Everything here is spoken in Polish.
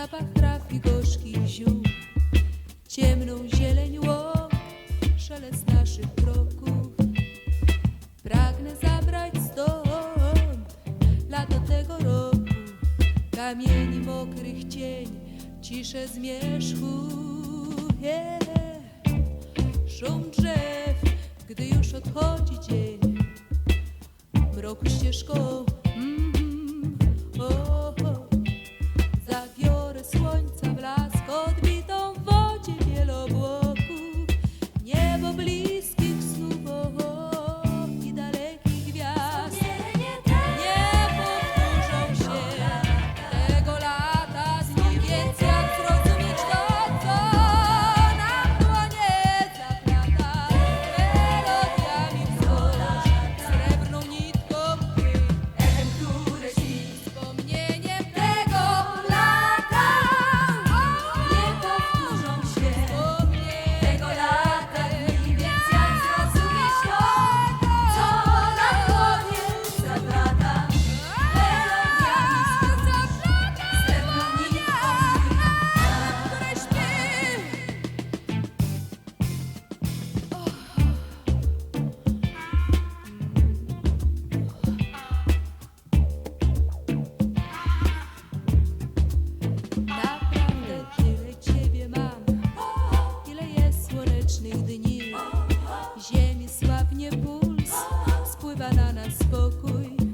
zapach traw i gorzkich ziół, ciemną zieleń łąk, szelest naszych kroków. Pragnę zabrać stąd lato tego roku, kamieni mokrych cień, ciszę zmierzchu. Yeah. Szum drzew, gdy już odchodzi dzień, mroku ścieżką. Mm. spokój.